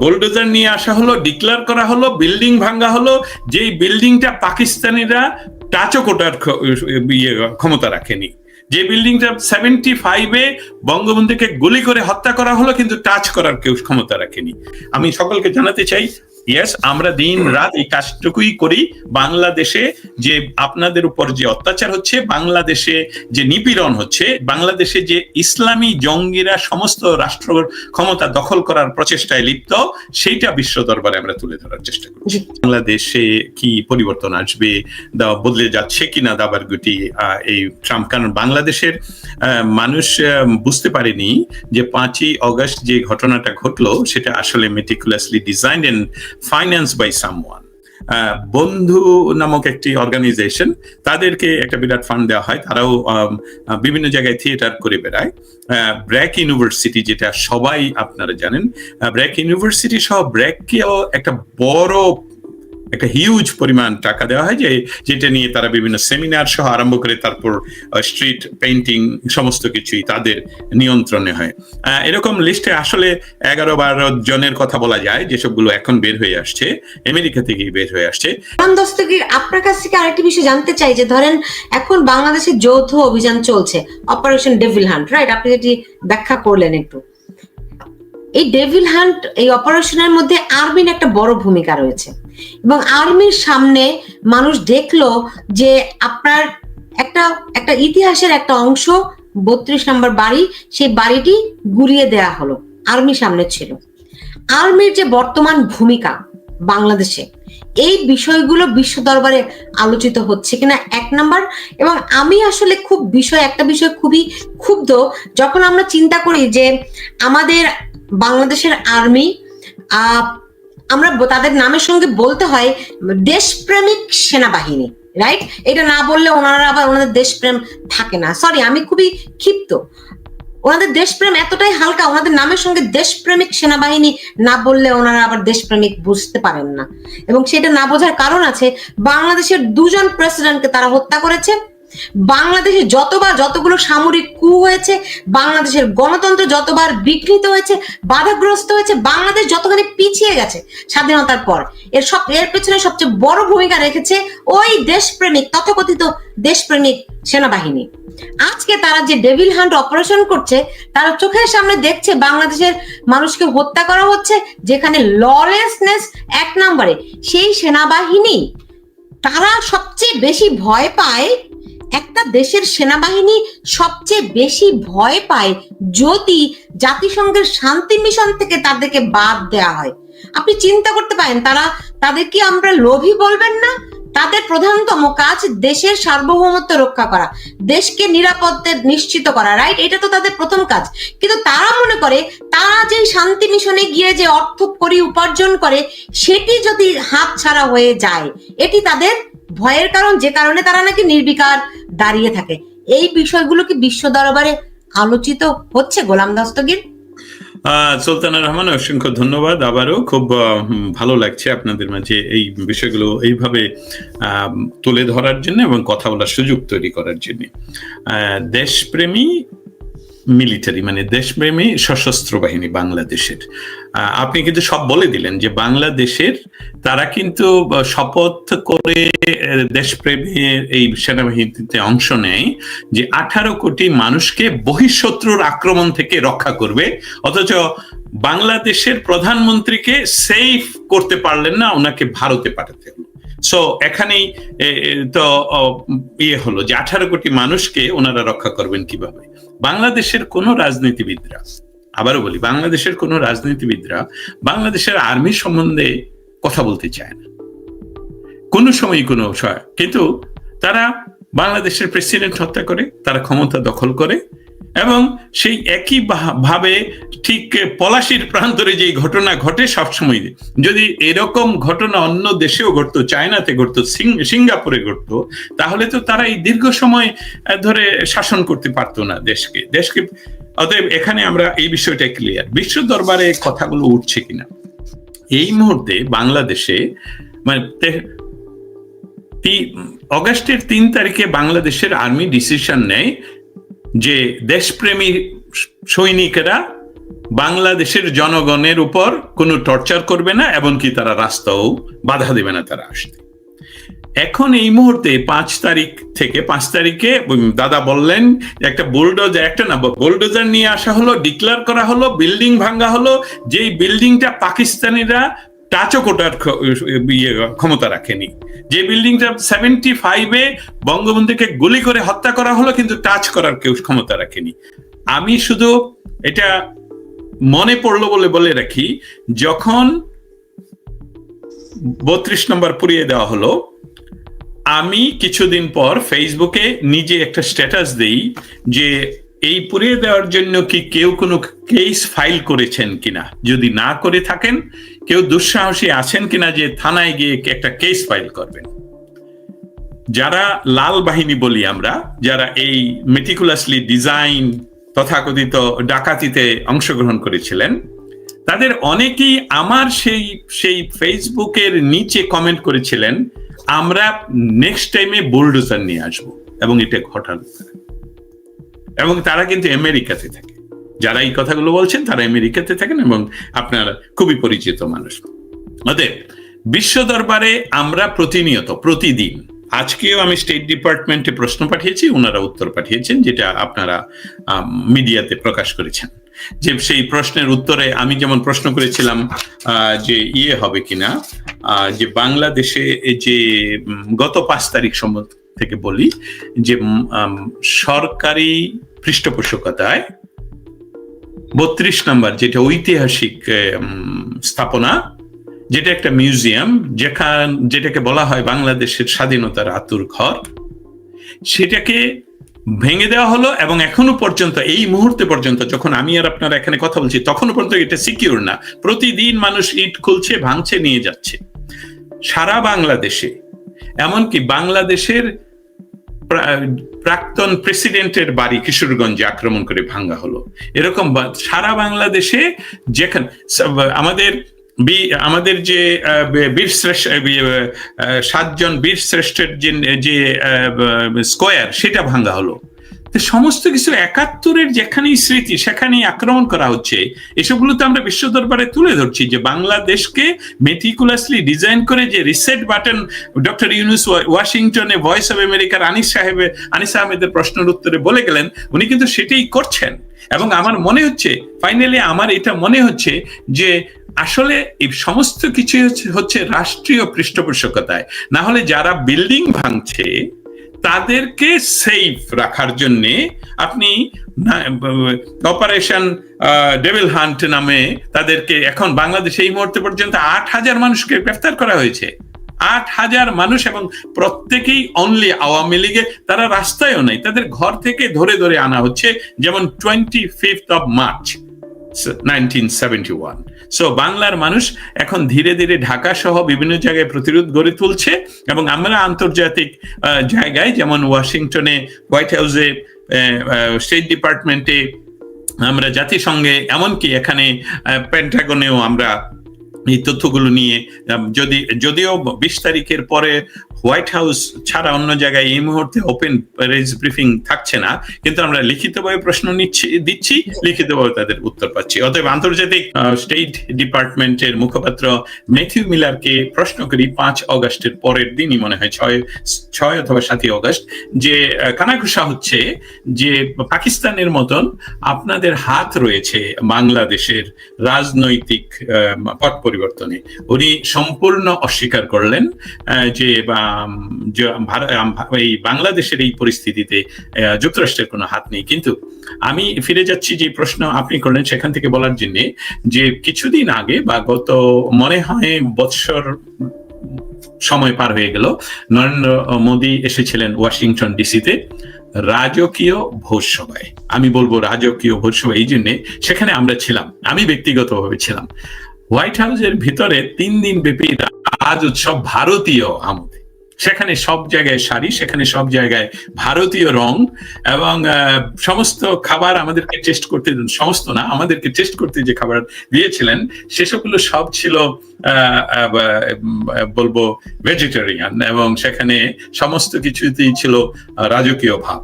Bulldozer নিয়ে আসা হলো ডিক্লেয়ার করা হলো, বিল্ডিং ভাঙ্গা হলো, যেই বিল্ডিংটা পাকিস্তানিরা টাচও কোটার ইয়ে ক্ষমতা রাখেনি। যে বিল্ডিংটা সেভেন্টি ফাইভে বঙ্গবন্ধুকে গুলি করে হত্যা করা হলো, কিন্তু টাচ করার কেউ ক্ষমতা রাখেনি। আমি সকলকে জানাতে চাই ইয়েস আমরা দিন রাত এই কাজটুকুই করি। বাংলাদেশে যে আপনাদের উপর যে অত্যাচার হচ্ছে বাংলাদেশে যে নিপীড়ন হচ্ছে বাংলাদেশে যে ইসলামী জঙ্গিরা সমস্ত রাষ্ট্র ক্ষমতা দখল করার প্রচেষ্টায় লিপ্ত সেইটা বিশ্ব দরবারে আমরা তুলে ধরার চেষ্টা করছি। বাংলাদেশে কি পরিবর্তন আসবে বদলে যাচ্ছে কিনা দাবার গুটি এই ট্রাম্প? কারণ বাংলাদেশের আহ, মানুষ বুঝতে পারেনি যে পাঁচই অগস্ট যে ঘটনাটা ঘটলো সেটা আসলে meticulously design and finance by someone বন্ধু নামক একটি অর্গানাইজেশন তাদেরকে একটা বিরাট ফান্ড দেওয়া হয়। তারাও বিভিন্ন জায়গায় থিয়েটার করে বেড়ায়। ব্র্যাক ইউনিভার্সিটি যেটা সবাই আপনারা জানেন। ব্র্যাক ইউনিভার্সিটি সহ ব্র্যাককেও একটা বড় একটা হিউজ পরিমাণ টাকা দেওয়া হয় যে, যেটা নিয়ে তারা বিভিন্ন সেমিনার সহ আরম্ভ করে, তারপর স্ট্রিট পেইন্টিং সমস্ত কিছুই তাদের নিয়ন্ত্রণে হয়। এরকম লিস্টে আসলে এগারো বারো জনের কথা বলা যায়, যেসবগুলো এখন বের হয়ে আসছে, আমেরিকা থেকেই বের হয়ে আসছে। আপনার কাছ থেকে আরেকটি বিষয় জানতে চাই, যে ধরেন এখন বাংলাদেশে যৌথ অভিযান চলছে অপারেশন ডেভিল হান্ট রাইট আপনি যেটি ব্যাখ্যা করলেন একটু। এই ডেভিল হান্ট এই অপারেশনের মধ্যে আর্মির একটা বড় ভূমিকা রয়েছে। এবং আর্মির সামনে মানুষ দেখল যে আপনার একটা একটা ইতিহাসের একটা অংশ, বত্রিশ নম্বর বাড়ি, সেই বাড়িটি গুড়িয়ে দেয়া হলো, আর্মি সামনে ছিল। আর্মির যে বর্তমান ভূমিকা বাংলাদেশে, এই বিষয়গুলো বিশ্ব দরবারে আলোচিত হচ্ছে কিনা এক নাম্বার। এবং আমি আসলে খুব বিষয়, একটা বিষয় খুবই ক্ষুব্ধ, যখন আমরা চিন্তা করি যে আমাদের বাংলাদেশের আর্মি আমরা তাদের নামের সঙ্গে বলতে হয় দেশপ্রেমিক সেনাবাহিনী রাইট এটা না বললে ওনারা আবার ওনাদের দেশপ্রেম থাকে না। সরি আমি খুবই ক্ষিপ্ত। ওনাদের দেশপ্রেম এতটাই হালকা, ওনাদের নামের সঙ্গে দেশপ্রেমিক সেনাবাহিনী না বললে ওনারা আবার দেশপ্রেমিক বুঝতে পারেন না। এবং সেটা না বোঝার কারণ আছে, বাংলাদেশের দুজন প্রেসিডেন্টকে তারা হত্যা করেছে বাংলাদেশে যতবার যতগুলো সামরিক কু হয়েছে, বাংলাদেশের গণতন্ত্র যতবার বিঘ্নিত হয়েছে, বাধাগ্রস্ত হয়েছে, বাংলাদেশ যতখানি পিছিয়ে গেছে স্বাধীনতার পর, এর সব, এর পেছনে সবচেয়ে বড় ভূমিকা রেখেছে ওই দেশপ্রেমিক, তথাকথিত দেশপ্রেমিক সেনাবাহিনী। আজকে তারা যে ডেভিল হান্ট অপারেশন করছে, তারা চোখের সামনে দেখছে বাংলাদেশের মানুষকে হত্যা করা হচ্ছে, যেখানে ললেসনেস এক নম্বরে। সেই সেনাবাহিনী, তারা সবচেয়ে বেশি ভয় পায় একটা দেশের সেনাবাহিনী সবচেয়ে বেশি ভয় পায় যদি জাতিসংঘের শান্তি মিশন থেকে তাদেরকে বাদ দেওয়া হয়। আপনি চিন্তা করতে পারেন, তারা তাদের কি আমরা লোভী বলবেন না? তাদের প্রধানতম কাজ দেশের সার্বভৌমত্ব রক্ষা করা, দেশকে নিরাপত্তা নিশ্চিত করা রাইট এটা তো তাদের প্রথম কাজ। কিন্তু তারা মনে করে, তারা যে শান্তি মিশনে গিয়ে যে অর্থ করি উপার্জন করে, সেটি যদি হাত ছাড়া হয়ে যায়, এটি তাদের ভয়ের কারণ যে কারণে তারা নাকি নির্বিকার দাঁড়িয়ে থাকে। এই বিষয়গুলো কি বিশ্ব দরবারে আলোচিত হচ্ছে গোলাম দস্তগীর? সুলতানা রহমান, অসংখ্য ধন্যবাদ আবারও। খুব ভালো লাগছে আপনাদের মাঝে এই বিষয়গুলো এইভাবে তুলে ধরার জন্য এবং কথা বলার সুযোগ তৈরি করার জন্য। দেশপ্রেমী মিলিটারি মানে দেশপ্রেমী সশস্ত্র বাহিনী বাংলাদেশের। আপনি কিন্তু সব বলে দিলেন যে বাংলাদেশের তারা কিন্তু শপথ করে আহ, দেশপ্রেমের এই সেনাবাহিনীতে অংশ নেয় যে আঠারো কোটি মানুষকে বহিঃশত্রুর আক্রমণ থেকে রক্ষা করবে। অথচ বাংলাদেশের প্রধানমন্ত্রীকে সেফ করতে পারলেন না ওনাকে ভারতে পাঠাতে হলো। সো এখানেই তো ইয়ে হলো যে আঠারো কোটি মানুষকে ওনারা রক্ষা করবেন কীভাবে? বাংলাদেশের কোন রাজনীতিবিদরা, আবারও বলি, বাংলাদেশের কোন রাজনীতিবিদরা বাংলাদেশের আর্মি সম্বন্ধে কথা বলতে চায় না। কোনো সময় কোনো কিন্তু তারা বাংলাদেশের প্রেসিডেন্ট হত্যা করে, তারা ক্ষমতা দখল করে এবং সেই একই ভাবে ঠিক পলাশির প্রান্তরে যে ঘটনা ঘটে সবসময়, যদি এরকম ঘটনা অন্য দেশেও ঘটতো, চায়নাতে ঘটতো সিঙ্গাপুরে ঘটতো, তাহলে তো তারা এই দীর্ঘ সময় ধরে শাসন করতে পারতো না দেশকে। দেশকে, অতএব এখানে আমরা এই বিষয়টা ক্লিয়ার বিশ্ব দরবারে কথাগুলো উঠছে কিনা? এই মুহূর্তে বাংলাদেশে মানে অগাস্টের তিন তারিখে বাংলাদেশের আর্মি ডিসিশন নেয় যে দেশপ্রেমী সৈনিকেরা বাংলাদেশের জনগণের উপর কোনো টর্চার করবে না, এমনকি তারা রাস্তাও বাধা দেবে না তারা আসতে। এখন এই মুহূর্তে পাঁচ তারিখ থেকে, পাঁচ তারিখে দাদা বললেন একটা বুলডোজার, একটা না, বুলডোজার নিয়ে আসা হলো ডিক্লেয়ার করা হলো, বিল্ডিং ভাঙ্গা হলো, যেই বিল্ডিংটা পাকিস্তানিরা টাচও কোটার ইয়ে ক্ষমতা রাখেনি। যে বিল্ডিংটা সেভেন্টি ফাইভে বঙ্গবন্ধুকে গুলি করে হত্যা করা হলো, কিন্তু টাচ করার কেউ ক্ষমতা রাখেনি। আমি শুধু এটা মনে পড়ল বলে বলে রাখি, যখন বত্রিশ নম্বর পুড়িয়ে দেওয়া হলো, আমি কিছুদিন পর ফেসবুকে নিজে একটা স্ট্যাটাস দেই যে এই পুড়িয়ে দেওয়ার জন্য কি কেউ কোনো কেস ফাইল করেছেন কিনা। যদি না করে থাকেন কেউ দুঃসাহসী আছেন কিনা যে থানায় গিয়ে একটা কেস ফাইল করবেন? যারা লাল বাহিনী বলি আমরা, যারা এই মেটিকুলাসলি ডিজাইন তথাকথিত ডাকাতিতে অংশগ্রহণ করেছিলেন, তাদের অনেকেই আমার সেই সেই ফেসবুকের নিচে কমেন্ট করেছিলেন, আমরা নেক্সট টাইমে বুলডোজার নিয়ে আসব এবং এটা ঘটানো। এবং তারা কিন্তু আমেরিকাতে থাকে। যারা এই কথাগুলো বলছেন তারা আমেরিকাতে থাকেন এবং আপনার খুবই পরিচিত মানুষ। অতএব, বিশ্ব দরবারে আমরা প্রতিনিয়ত, প্রতিদিন, আজকেও আমি স্টেট ডিপার্টমেন্টে প্রশ্ন পাঠিয়েছি, ওনারা উত্তর পাঠিয়েছেন, যেটা আপনারা মিডিয়াতে প্রকাশ করেছেন। যে সেই প্রশ্নের উত্তরে আমি যেমন প্রশ্ন করেছিলাম যে ইয়ে হবে কিনা যে বাংলাদেশে যে গত পাঁচ তারিখ সম্বন্ধ থেকে বলি, যে সরকারি পৃষ্ঠপোষকতায় বত্রিশ নম্বর, যেটা ঐতিহাসিক স্থাপনা, যেটা একটা মিউজিয়াম, যেখান, যেটাকে বলা হয় বাংলাদেশের স্বাধীনতার আতুর ঘর। সেটাকে ভেঙে দেওয়া হলো এবং এখনও পর্যন্ত, এই মুহূর্তে পর্যন্ত, যখন আমি আর আপনারা এখানে কথা বলছি তখনও পর্যন্ত এটা সিকিউর না। প্রতিদিন মানুষ ইট খুলছে, ভাঙছে, নিয়ে যাচ্ছে। সারা বাংলাদেশে, এমনকি বাংলাদেশের প্রাক্তন প্রেসিডেন্টের বাড়ি কিশোরগঞ্জে আক্রমণ করে ভাঙ্গা হলো। এরকম সারা বাংলাদেশে যেখানে আমাদের আমাদের যে বীর শ্রেষ্ঠ সাতজন বীর শ্রেষ্ঠের যে স্কোয়ার, সেটা ভাঙ্গা হলো। সমস্ত কিছু একাত্তরের যেখানেই স্মৃতি, সেখানেই আক্রমণ করা হচ্ছে এসবগুলো তো আমরা বিশ্ব দরবারে তুলে ধরছি যে বাংলাদেশকে মেটিকুলাসলি ডিজাইন করে যে রিসেট বাটন ডক্টর ইউনুস ওয়াশিংটনে ভয়েস অফ আমেরিকার আনিস সাহেবের আনিস আহমেদের প্রশ্নের উত্তরে বলে গেলেন, উনি কিন্তু সেটাই করছেন। এবং আমার মনে হচ্ছে ফাইনালি আমার এটা মনে হচ্ছে যে আসলে এই সমস্ত কিছু হচ্ছে রাষ্ট্রীয় পৃষ্ঠপোষকতায়। না হলে যারা বিল্ডিং ভাঙছে তাদেরকে সেফ রাখার জন্য আপনি অপারেশন ডেভিল হান্ট নামে তাদেরকে এখন বাংলাদেশে এই মুহূর্তে পর্যন্ত আট হাজার মানুষকে গ্রেফতার করা হয়েছে। আট হাজার মানুষ এবং প্রত্যেকেই অনলি আওয়ামী লীগে, তারা রাস্তায়ও নাই। তাদের ঘর থেকে ধরে ধরে আনা হচ্ছে, যেমন twenty fifth of March nineteen seventy one so বাংলার মানুষ এখন ধীরে ধীরে ঢাকা সহ বিভিন্ন জায়গায় প্রতিরোধ গড়ে তুলছে এবং আমরা আন্তর্জাতিক জায়গায় যেমন ওয়াশিংটনে, হোয়াইট হাউসে স্টেট ডিপার্টমেন্টে আমরা জাতিসংঘে, এমনকি এখানে পেন্টাগনেও আমরা এই তথ্যগুলো নিয়ে যদি, যদিও বিশ তারিখের পরে হোয়াইট হাউস ছাড়া অন্য জায়গায় এই মুহূর্তে ওপেন রেজ ব্রিফিং থাকছে না কিন্তু আমরা লিখিতভাবে প্রশ্ন নিচ্ছি দিচ্ছি লিখিতভাবে তাদের উত্তর পাচ্ছি। অতএব আন্তর্জাতিক স্টেট ডিপার্টমেন্টের মুখপাত্র ম্যাথিউ মিলারকে প্রশ্ন করি পাঁচ অগস্টের পরের দিনই মনে হয় ছয় ছয় অথবা সাতই অগস্ট যে কানাঘুষা হচ্ছে যে পাকিস্তানের মতন আপনাদের হাত রয়েছে বাংলাদেশের রাজনৈতিক পট পরিবর্তনে। উনি সম্পূর্ণ অস্বীকার করলেন যে বা, এই বাংলাদেশের এই পরিস্থিতিতে যুক্তরাষ্ট্রের কোনো হাত নেই। কিন্তু আমি ফিরে যাচ্ছি যে প্রশ্ন আপনি করলেন, সেখান থেকে বলার জন্য যে কিছুদিন আগে বা গত মনে হয় বৎসর সময় পার হয়ে গেল, নরেন্দ্র মোদী এসেছিলেন ওয়াশিংটন ডিসিতে, রাজকীয় ভোজসভায় আমি বলব রাজকীয় ভোজসভা এই জন্যে সেখানে আমরা ছিলাম, আমি ব্যক্তিগতভাবে ছিলাম। হোয়াইট হাউসের ভিতরে তিন দিন ব্যাপী রাজ উৎসব ভারতীয় আমলে সেখানে সব জায়গায় শাড়ি, সেখানে সব জায়গায় ভারতীয় রং এবং সমস্ত খাবার আমাদেরকে টেস্ট করতে সমস্ত না, আমাদেরকে টেস্ট করতে যে খাবার দিয়েছিলেন সেসবগুলো সব ছিল বলব ভেজিটেরিয়ান এবং সেখানে সমস্ত কিছুতেই ছিল রাজকীয় ভাব।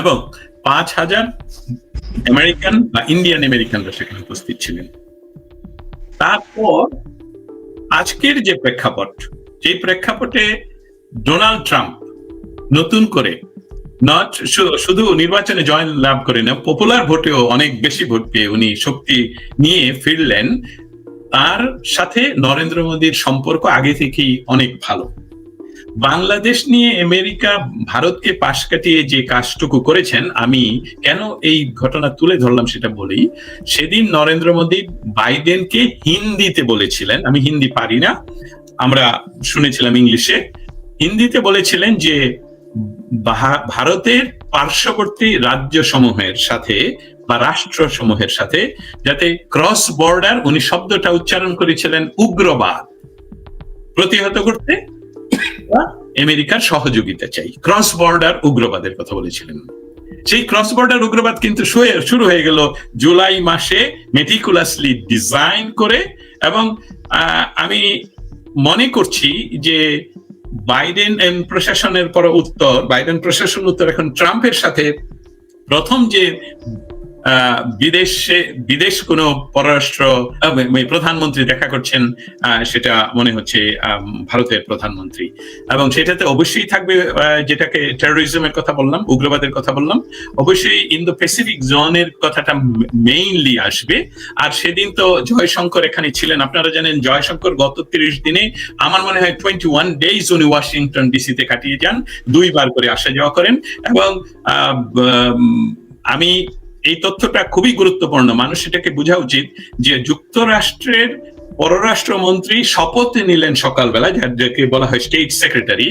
এবং পাঁচ হাজার আমেরিকান বা ইন্ডিয়ান আমেরিকানরা সেখানে উপস্থিত ছিলেন। তারপর আজকের যে প্রেক্ষাপট সেই প্রেক্ষাপটে ডোনাল্ড ট্রাম্প নতুন করে নট শুধু নির্বাচনে জয় লাভ করে না পপুলার ভোটেও অনেক বেশি ভোট পেয়ে উনি শক্তি নিয়ে ফিরলেন। তার সাথে নরেন্দ্র মোদীর সম্পর্ক আগে থেকেই অনেক ভালো। বাংলাদেশ নিয়ে আমেরিকা, ভারতকে পাশ কাটিয়ে যে কাজটুকু করেছেন, আমি কেন এই ঘটনা তুলে ধরলাম সেটা বলি। সেদিন নরেন্দ্র মোদী বাইডেনকে হিন্দিতে বলেছিলেন, আমি হিন্দি পারি না, আমরা শুনেছিলাম ইংলিশে। হিন্দিতে বলেছিলেন যে ভারতের পার্শ্ববর্তী রাজ্য সমূহের সাথে বা রাষ্ট্র সমূহের সাথে যাতে ক্রস বর্ডার উনি শব্দটা উচ্চারণ করেছিলেন উগ্রবাদ। প্রতিহত করতে আমেরিকার সহযোগিতা চাই। ক্রস বর্ডার উগ্রবাদের কথা বলেছিলেন। সেই ক্রস বর্ডার উগ্রবাদ কিন্তু শুরু হয়ে গেল জুলাই মাসে মেটিকুলাসলি ডিজাইন করে এবং আমি মনে করছি যে বাইডেন প্রশাসনের পর উত্তর বাইডেন প্রশাসন উত্তর এখন ট্রাম্পের সাথে প্রথম যে বিদেশে, বিদেশ কোনো পররাষ্ট্র মানে প্রধানমন্ত্রী দেখা করছেন সেটা মনে হচ্ছে ভারতের প্রধানমন্ত্রী। এবং সেটাতে অবশ্যই থাকবে যেটাকে টেরোরিজমের কথা বললাম, উগ্রবাদের কথা বললাম, অবশ্যই ইন্দো প্যাসিফিক জোনের কথাটা মেইনলি আসবে। আর সেদিন তো জয়শঙ্কর এখানে ছিলেন, আপনারা জানেন জয়শঙ্কর গত তিরিশ দিনে আমার মনে হয় টোয়েন্টি ওয়ান ডেজ উনি ওয়াশিংটন ডিসিতে কাটিয়ে যান, দুইবার করে আসা যাওয়া করেন। এবং আমি এই তথ্যটা খুবই গুরুত্বপূর্ণ। মানুষ এটাকে বোঝা উচিত যে যুক্তরাষ্ট্রের পররাষ্ট্রমন্ত্রী শপথ নিলেন সকালবেলা যাকে বলা হয় স্টেট সেক্রেটারি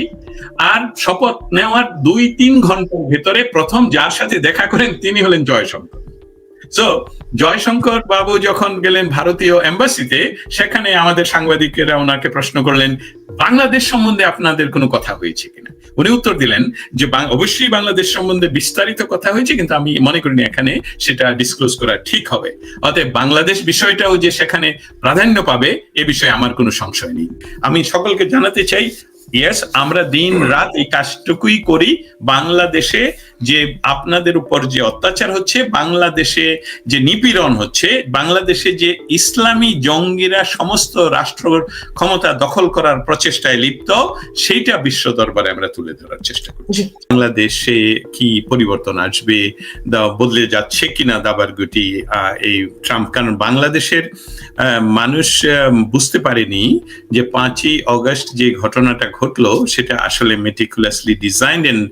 আর শপথ নেওয়ার দুই তিন ঘণ্টার ভেতরে প্রথম যার সাথে দেখা করেন তিনি হলেন জয়শঙ্কর। সো জয়শঙ্কর বাবু যখন গেলেন ভারতীয় এম্বাসিতে, সেখানে আমাদের সাংবাদিকেরা ওনাকে প্রশ্ন করলেন, বাংলাদেশ সম্বন্ধে আপনাদের কোনো কথা হয়েছে কিনা? উনি উত্তর দিলেন যে অবশ্যই বাংলাদেশ সম্বন্ধে বিস্তারিত কথা হয়েছে, কিন্তু আমি মনে করিনি এখানে সেটা ডিসক্লোজ করা ঠিক হবে। অতএব বাংলাদেশ বিষয়টাও যে সেখানে প্রাধান্য পাবে, এ বিষয়ে আমার কোনো সংশয় নেই। আমি সকলকে জানাতে চাই ইয়েস আমরা দিন রাত এই কাজটুকুই করি, বাংলাদেশে যে আপনাদের উপর যে অত্যাচার হচ্ছে বাংলাদেশে যে নিপীড়ন হচ্ছে বাংলাদেশে যে ইসলামী জঙ্গিরা সমস্ত রাষ্ট্র ক্ষমতা দখল করার প্রচেষ্টায় লিপ্ত সেইটা বিশ্ব দরবারে আমরা তুলে ধরার চেষ্টা করি। জি। বাংলাদেশে কি পরিবর্তন আসবে দা- বদলে যাচ্ছে কিনা দাবার গুটি এই ট্রাম্প? কারণ বাংলাদেশের আহ, মানুষ বুঝতে পারেনি যে পাঁচই অগস্ট যে ঘটনাটা ঘটলো সেটা আসলে meticulously design and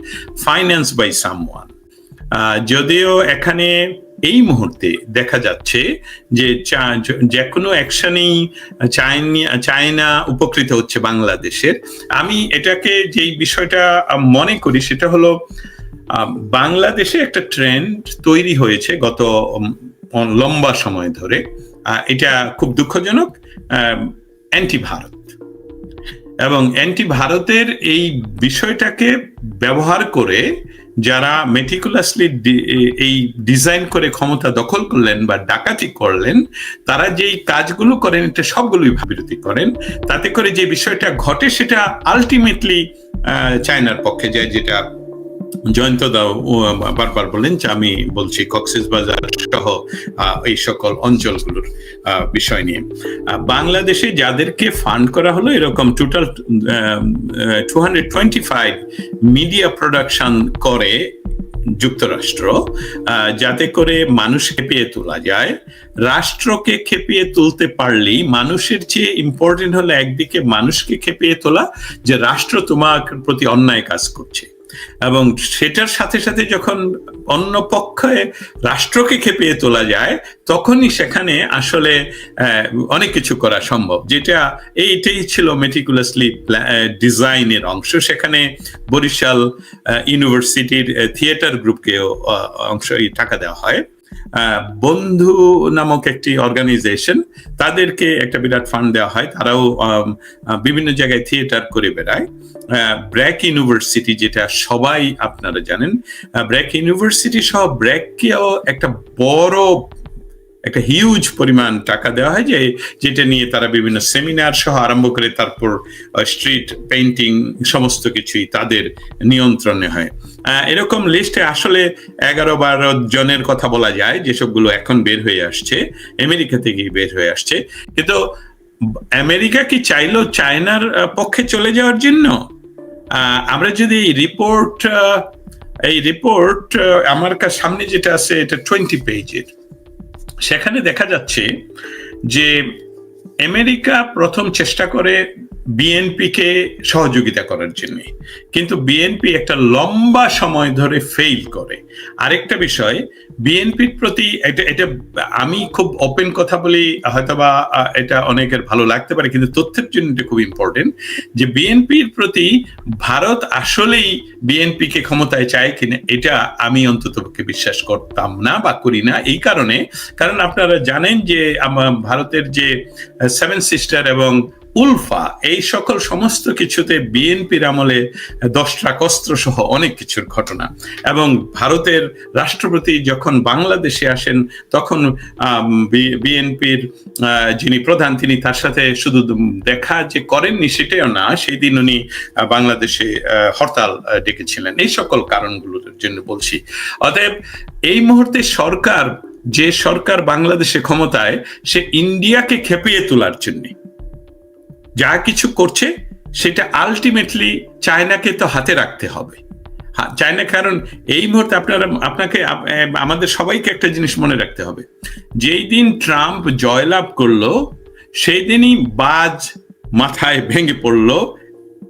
finance by someone যদিও এখানে এই মুহূর্তে দেখা যাচ্ছে যে যে কোনো অ্যাকশনেই চায়না উপকৃত হচ্ছে বাংলাদেশের। আমি এটাকে যেই বিষয়টা মনে করি সেটা হলো বাংলাদেশে একটা ট্রেন্ড তৈরি হয়েছে গত লম্বা সময় ধরে। এটা খুব দুঃখজনক অ্যান্টি ভারত এবং অ্যান্টি ভারতের এই বিষয়টাকে ব্যবহার করে যারা মেটিকুলাসলি এই ডিজাইন করে ক্ষমতা দখল করলেন বা ডাকাতি করলেন, তারা যেই কাজগুলো করেন, এটা সবগুলোই বিরতি করেন। তাতে করে যে বিষয়টা ঘটে, সেটা আলটিমেটলি চায়নার পক্ষে যায়, যেটা জয়ন্ত দাও বারবার বলেন যে আমি বলছি কক্সেস বাজার সহ এই সকল অঞ্চলগুলোর বিষয় নিয়ে। বাংলাদেশে যাদেরকে ফান্ড করা হলো, এরকম টোটাল টু মিডিয়া প্রোডাকশন করে যুক্তরাষ্ট্র যাতে করে মানুষ খেপিয়ে তোলা যায়। রাষ্ট্রকে খেপিয়ে তুলতে পারলেই মানুষের চেয়ে ইম্পর্টেন্ট হলো একদিকে মানুষকে খেপিয়ে তোলা, যে রাষ্ট্র তোমার প্রতি অন্যায় কাজ করছে। এবং সেটার সাথে সাথে যখন অন্য পক্ষে রাষ্ট্রকে খেপিয়ে তোলা যায়, তখনই সেখানে আসলে অনেক কিছু করা সম্ভব। যেটা এইটাই ছিল মেটিকুলাসলি ডিজাইনের অংশ। সেখানে বরিশাল ইউনিভার্সিটির থিয়েটার গ্রুপকেও অংশ টাকা দেওয়া হয়। বন্ধু নামক একটি অর্গানাইজেশন তাদেরকে একটা বিরাট ফান্ড দেওয়া হয়। তারাও বিভিন্ন জায়গায় থিয়েটার করে বেড়ায়। ব্র্যাক ইউনিভার্সিটি যেটা সবাই আপনারা জানেন। ব্র্যাক ইউনিভার্সিটি সহ ব্র্যাককেও একটা বড় একটা হিউজ পরিমাণ টাকা দেওয়া হয় যে, যেটা নিয়ে তারা বিভিন্ন সেমিনার সহ আরম্ভ করে, তারপর স্ট্রিট পেইন্টিং সমস্ত কিছুই তাদের নিয়ন্ত্রণে হয়। এরকম লিস্টে আসলে এগারো বারো জনের কথা বলা যায়, যেসবগুলো এখন বের হয়ে আসছে, আমেরিকা থেকেই বের হয়ে আসছে। কিন্তু আমেরিকা কি চাইলো চায়নার পক্ষে চলে যাওয়ার জন্য? আমরা যদি এই রিপোর্ট এই রিপোর্ট আমার সামনে যেটা আছে, এটা টোয়েন্টি পেজের সেখানে দেখা যাচ্ছে যে আমেরিকা প্রথম চেষ্টা করে বিএনপি কে সহযোগিতা করার জন্য। কিন্তু বিএনপি একটা লম্বা সময় ধরে ফেইল করে। আরেকটা বিষয় বিএনপির প্রতি এটা এটা আমি খুব ওপেন কথা বলি, হয়তোবা এটা অনেকের ভালো লাগতে পারে, কিন্তু তথ্যের জন্য এটা খুব ইম্পর্টেন্ট যে বিএনপির প্রতি ভারত আসলেই বিএনপি কে ক্ষমতায় চায় কিনা, এটা আমি অন্তত বিশ্বাস করতাম না বা করি না। এই কারণে, কারণ আপনারা জানেন যে ভারতের যে সেভেন সিস্টার এবং উলফা, এই সকল সমস্ত কিছুতে বিএনপির আমলে দশটা কস্ত্র সহ অনেক কিছুর ঘটনা। এবং ভারতের রাষ্ট্রপতি যখন বাংলাদেশে আসেন, তখন বিএনপির যিনি প্রধান, তিনি তার সাথে শুধু দেখা যে করেননি সেটাও না, সেই দিন উনি বাংলাদেশে হরতাল ডেকেছিলেন। এই সকল কারণগুলোর জন্য বলছি। অতএব, এই মুহূর্তে সরকার, যে সরকার বাংলাদেশে ক্ষমতায়, সে ইন্ডিয়াকে খেপিয়ে তোলার জন্য। যা কিছু করছে, সেটা আলটিমেটলি চায়নাকে তো হাতে রাখতে হবে। চায়না, কারণ এই মুহূর্তে আপনারা, আপনাকে আমাদের সবাইকে একটা জিনিস মনে রাখতে হবে। যেই দিন ট্রাম্প জয়লাভ করল, সেই দিনই বাজ মাথায় ভেঙে পড়ল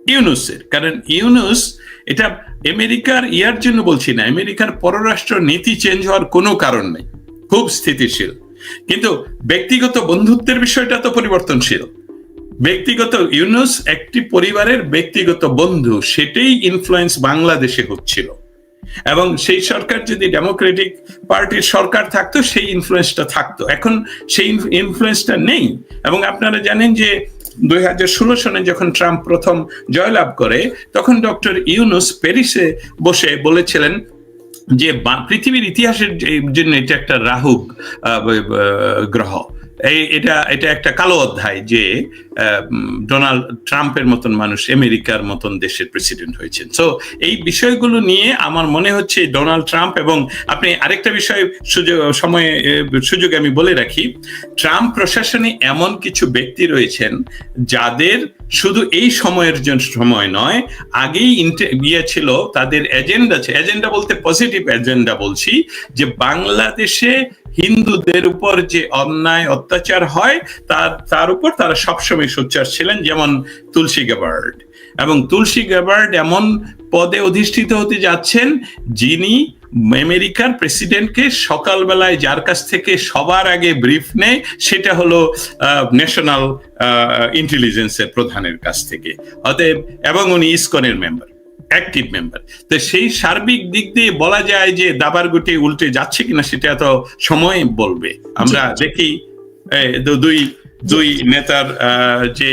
ইউনুসের। কারণ ইউনুস, এটা আমেরিকার ইয়ার জন্য বলছি না, আমেরিকার পররাষ্ট্র নীতি চেঞ্জ হওয়ার কোনো কারণ নেই। খুব স্থিতিশীল। কিন্তু ব্যক্তিগত বন্ধুত্বের বিষয়টা তো পরিবর্তনশীল। ব্যক্তিগত ইউনুস একটি পরিবারের ব্যক্তিগত বন্ধু, সেটাই ইনফ্লুয়েন্স বাংলাদেশে হচ্ছিল। এবং সেই সরকার যদি ডেমোক্রেটিক পার্টির সরকার থাকতো, সেই ইনফ্লুয়েন্সটা থাকতো। এখন সেই ইনফ্লুয়েন্সটা নেই। এবং আপনারা জানেন যে দুই হাজার ষোলো সনে যখন ট্রাম্প প্রথম জয়লাভ করে, তখন ডক্টর ইউনুস প্যারিসে বসে বলেছিলেন যে পৃথিবীর ইতিহাসের জন্য এটা একটা রাহুক গ্রহ। এই এটা এটা একটা কালো অধ্যায় যে ডোনাল্ড ট্রাম্পের মতন মানুষ আমেরিকার মতন দেশের প্রেসিডেন্ট হয়েছেন। সো এই বিষয়গুলো নিয়ে আমার মনে হচ্ছে ডোনাল্ড ট্রাম্প এবং আপনি আরেকটা বিষয় সুযোগ, সময়ে সুযোগে আমি বলে রাখি, ট্রাম্প প্রশাসনে এমন কিছু ব্যক্তি রয়েছেন যাদের শুধু এই সময়ের জন্য সময় নয়, আগেই ইয়ে ছিল তাদের এজেন্ডা আছে এজেন্ডা বলতে পজিটিভ এজেন্ডা বলছি যে বাংলাদেশে হিন্দুদের উপর যে অন্যায়, অত্যাচার হয়, তার তার উপর তারা সবসময় সোচ্চার ছিলেন, যেমন তুলসী গ্যাবার্ড এবং তুলসী গ্যাবার্ড এমন পদে অধিষ্ঠিত হতে যাচ্ছেন, যিনি আমেরিকার প্রেসিডেন্টকে সকালবেলায় যার কাছ থেকে সবার আগে ব্রিফ নেয়, সেটা হলো ন্যাশনাল ইন্টেলিজেন্সের প্রধানের কাছ থেকে। অতএব, এবং উনি ইসকনের মেম্বার। অ্যাক্টিভ মেম্বার তো সেই সার্বিক দিক দিয়ে বলা যায় যে দাবার গুটি উল্টে যাচ্ছে কিনা সেটা তো সময় বলবে। আমরা দেখি দুই দুই নেতার আহ, যে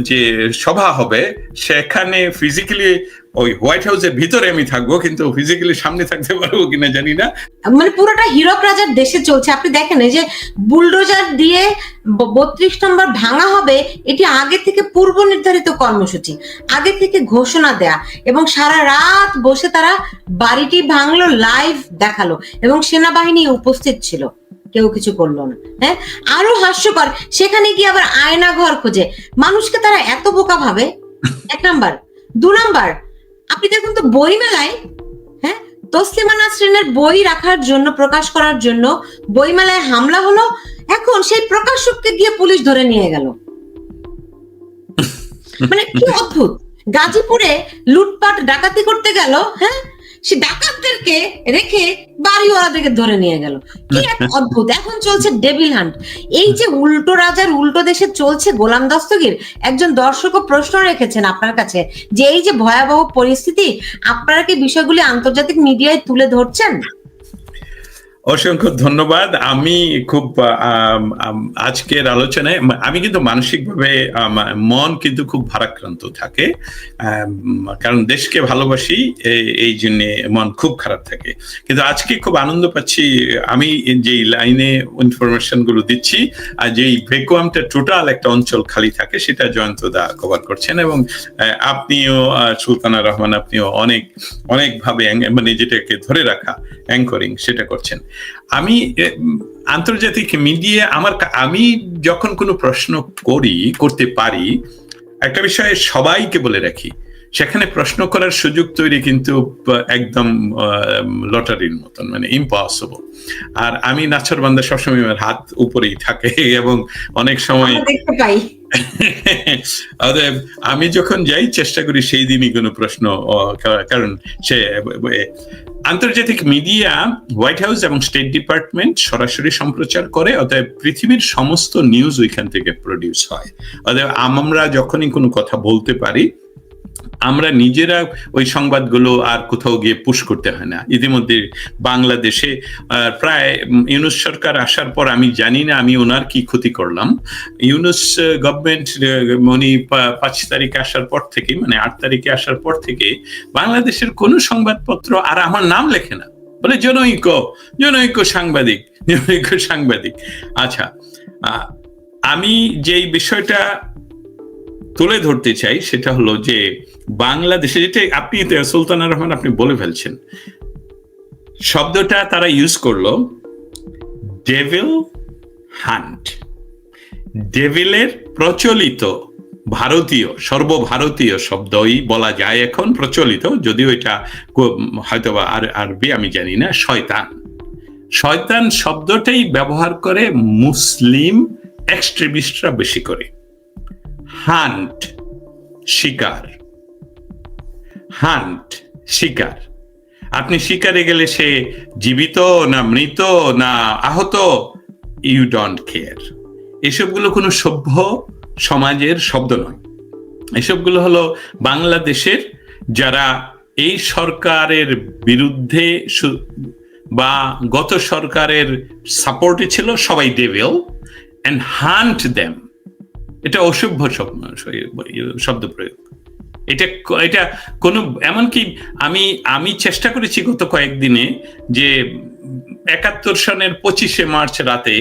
যে সভা হবে সেখানে ফিজিক্যালি ওই হোয়াইট হাউসের ভিতরে আমি থাকব, কিন্তু ফিজিক্যালি সামনে থাকতে পারব কিনা জানি না। মানে পুরোটা হীরক রাজার দেশে চলছে। আপনি দেখেন, এই যে বুলডোজার দিয়ে বত্রিশ নম্বর ভাঙা হবে, এটি আগে থেকে পূর্ব নির্ধারিত কর্মসূচি। আগে থেকে ঘোষণা দেয়া। এবং সারা রাত বসে তারা বাড়িটি ভাঙলো লাইভ দেখাল। এবং সেনাবাহিনী উপস্থিত ছিল। কেউ কিছু করল না। হ্যাঁ? আরও হাস্যকর, সেখানে গিয়ে আবার আয়না ঘর খোঁজে। মানুষকে তারা এত বোকা ভাবে? এক নাম্বার। দু নাম্বার আপনি দেখুন তো বই মেলায় হ্যাঁ? তসলিমা নাসরিনের বই রাখার জন্য, প্রকাশ করার জন্য বইমেলায় হামলা হলো, এখন সেই প্রকাশককে দিয়ে পুলিশ ধরে নিয়ে গেল। মানে কি অদ্ভুত! গাজীপুরে লুটপাট, ডাকাতি করতে গেল হ্যাঁ? সে ডাকাতদেরকে রেখে বাড়িওয়ালাদেরকে ধরে নিয়ে গেল। কি এক অদ্ভুত। এখন চলছে ডেভিল হান্ট এই যে উল্টো রাজার উল্টো দেশে চলছে গোলাম দস্তগীর একজন দর্শকও প্রশ্ন রেখেছেন আপনার কাছে যে এই যে ভয়াবহ পরিস্থিতি আপনারা কি বিষয়গুলি আন্তর্জাতিক মিডিয়ায় তুলে ধরছেন? অসংখ্য ধন্যবাদ। আমি খুব আজকের আলোচনায় আমি কিন্তু মানসিকভাবে মন কিন্তু খুব ভারাক্রান্ত থাকে। কারণ দেশকে ভালোবাসি এই- জন্য মন খুব খারাপ থাকে। কিন্তু আজকে খুব আনন্দ পাচ্ছি, আমি যে লাইনে ইনফরমেশনগুলো দিচ্ছি, আর যেই ভেকুয়ামটা টোটাল একটা অঞ্চল খালি থাকে, সেটা জয়ন্ত দা কভার করছেন এবং আপনিও সুলতানা রহমান, আপনিও অনেক, অনেকভাবে মানে যেটাকে ধরে রাখা, অ্যাঙ্করিং সেটা করছেন। আমি আন্তর্জাতিক মিডিয়া আমার আমি যখন কোনো প্রশ্ন করি, করতে পারি, একটা বিষয়ে সবাইকে বলে রাখি, সেখানে প্রশ্ন করার সুযোগ তৈরি কিন্তু একদম লটারির মতন মানে ইম্পসিবল আর আমি নাচর বান্দা সবসময় আমার হাত উপরেই থাকে, এবং অনেক সময় অতএব আমি যখন যাই, চেষ্টা করি সেই দিনই কোনো প্রশ্ন কারণ সে আন্তর্জাতিক মিডিয়া, হোয়াইট হাউস এবং স্টেট ডিপার্টমেন্ট সরাসরি সম্প্রচার করে, অতএব পৃথিবীর সমস্ত নিউজ ওইখান থেকে প্রডিউস হয়। অতএব আমরা যখনই কোনো কথা বলতে পারি আমরা নিজেরা ওই সংবাদগুলো আর কোথাও গিয়ে পুশ করতে হয় না। ইতিমধ্যে বাংলাদেশে প্রায় ইউনুস সরকার আসার পর আমি জানি না আমি ওনার কি ক্ষতি করলাম। ইউনুস গভর্নমেন্ট উনি পাঁচ তারিখে আসার পর থেকে মানে আট তারিখে আসার পর থেকে বাংলাদেশের কোনো সংবাদপত্র আর আমার নাম লেখে না। বলে জনৈক জনৈক সাংবাদিক জনৈক সাংবাদিক। আচ্ছা আমি যেই বিষয়টা তুলে ধরতে চাই সেটা হলো যে বাংলাদেশে যেটা আপনি সুলতানা রহমান আপনি বলে ফেলছেন। শব্দটা তারা ইউজ করল ডেভিল হান্ট ডেভিলের প্রচলিত ভারতীয়, সর্বভারতীয় শব্দই বলা যায় এখন, প্রচলিত, যদিও এটা হয়তো আর আরবি, আমি জানি না, শয়তান। শয়তান শব্দটাই ব্যবহার করে মুসলিম এক্সট্রিমিস্টরা বেশি করে। হান্ট শিকার। হান্ট, শিকার। আপনি শিকারে গেলে সে জীবিত না মৃত না আহত? ইউ ডোন্ট কেয়ার এসবগুলো কোনো সভ্য সমাজের শব্দ নয়। এসবগুলো হলো বাংলাদেশের যারা এই সরকারের বিরুদ্ধে বা গত সরকারের সাপোর্টে ছিল, সবাই ডেভেল অ্যান্ড হান্ট দেম এটা অসভ্য শব্দ প্রয়োগ। এটা এটা কোনো এমনকি আমি আমি চেষ্টা করেছি গত কয়েকদিনে যে একাত্তর সনের পঁচিশে মার্চ রাতে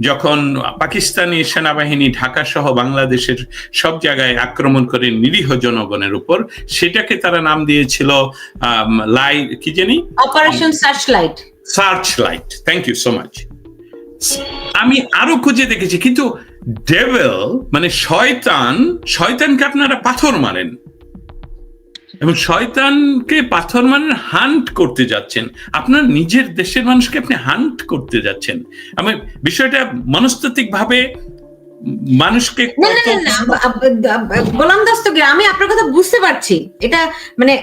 যখন পাকিস্তানি সেনাবাহিনী ঢাকা সহ বাংলাদেশের সব জায়গায় আক্রমণ করে নিরীহ জনগণের উপর সেটাকে তারা নাম দিয়েছিল আম, লাই কি জানি? Operation searchlight searchlight thank you so much আমি আরও খুঁজে দেখেছি কিন্তু ডেভেল মানে শয়তান শয়তানকে আপনারা পাথর মারেন। এবং শয়তানকে পাথর মারেন হান্ট করতে যাচ্ছেন। আপনার নিজের দেশের মানুষকে আপনি হান্ট করতে যাচ্ছেন। আমি বিষয়টা মনস্তাত্ত্বিক ভাবে মানুষকে গোলাম দস্তগীর আমি আপনার কথা বুঝতে পারছি। এটা মানে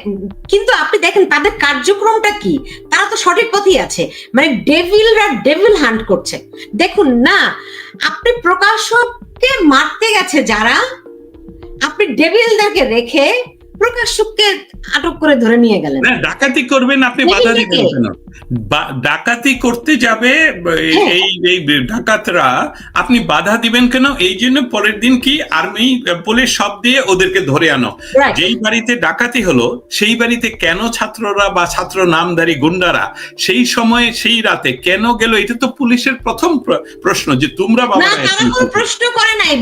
কিন্তু আপনি দেখেন তাদের কার্যক্রমটা কি? তারা তো সঠিক পথেই আছে। মানে ডেভিলরা ডেভিল হান্ট করছে। দেখুন না আপনি প্রকাশককে মারতে গেছে যারা আপনি ডেভিলদেরকে রেখে প্রকাশককে আটক করে ধরে নিয়ে গেলেন। ডাকাতি করবেন আপনি বাধা দিবেন কেন? ডাকাতি করতে যাবে এই- হ্যাঁ। এই এই ডাকাতরা আপনি বাধা দিবেন কেন? এই জন্য পরের দিন কি আর্মি পুলিশ সব দিয়ে ওদেরকে ধরে আনো। যেই বাড়িতে ডাকাতি হলো সেই বাড়িতে কেন ছাত্ররা বা ছাত্র নামধারী গুন্ডারা সেই সময়ে সেই রাতে কেন গেল? এটা তো পুলিশের প্রথম প্রশ্ন যে তোমরা বাবা প্রশ্ন করে নাই।